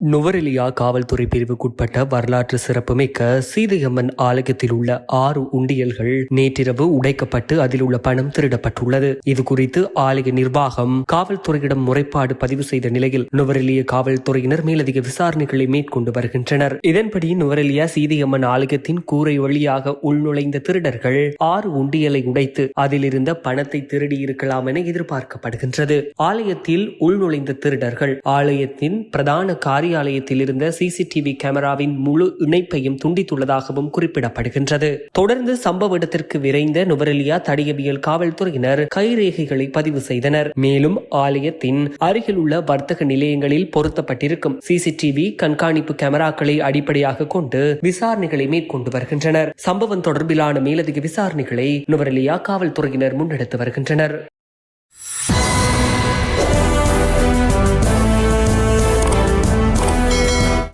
நுவரெலியா காவல்துறை பிரிவுக்குட்பட்ட வரலாற்று சிறப்புமிக்க சீதையம்மன் ஆலயத்தில் உள்ள ஆறு உண்டியல்கள் நேற்றிரவு உடைக்கப்பட்டு அதில் உள்ள பணம் திருடப்பட்டுள்ளது. இது குறித்து ஆலய நிர்வாகம் காவல்துறையிடம் முறைப்பாடு பதிவு செய்த நிலையில் நுவரெலிய காவல்துறையினர் மேலதிக விசாரணைகளை மேற்கொண்டு வருகின்றனர். இதன்படி நுவரெலியா சீதையம்மன் ஆலயத்தின் கூரை வழியாக உள்நுழைந்த திருடர்கள் ஆறு உண்டியலை உடைத்து அதில் இருந்த பணத்தை திருடியிருக்கலாம் என எதிர்பார்க்கப்படுகின்றது. ஆலயத்தில் உள்நுழைந்த திருடர்கள் ஆலயத்தின் பிரதான காரிய காரியாலயத்தில் இருந்த சிசிடிவி கேமராவின் முழு இணைப்பையும் துண்டித்துள்ளதாகவும் குறிப்பிடப்படுகின்றது. தொடர்ந்து சம்பவ இடத்திற்கு விரைந்த நுவரெலியா தடியவியல் காவல்துறையினர் கைரேகைகளை பதிவு செய்தனர். மேலும் ஆலயத்தின் அருகில் உள்ள வர்த்தக நிலையங்களில் பொருத்தப்பட்டிருக்கும் சிசிடிவி கண்காணிப்பு கேமராக்களை அடிப்படையாக கொண்டு விசாரணைகளை மேற்கொண்டு வருகின்றனர். சம்பவம் தொடர்பிலான மேலதிக விசாரணைகளை நுவரெலியா காவல்துறையினர் முன்னெடுத்து வருகின்றனர்.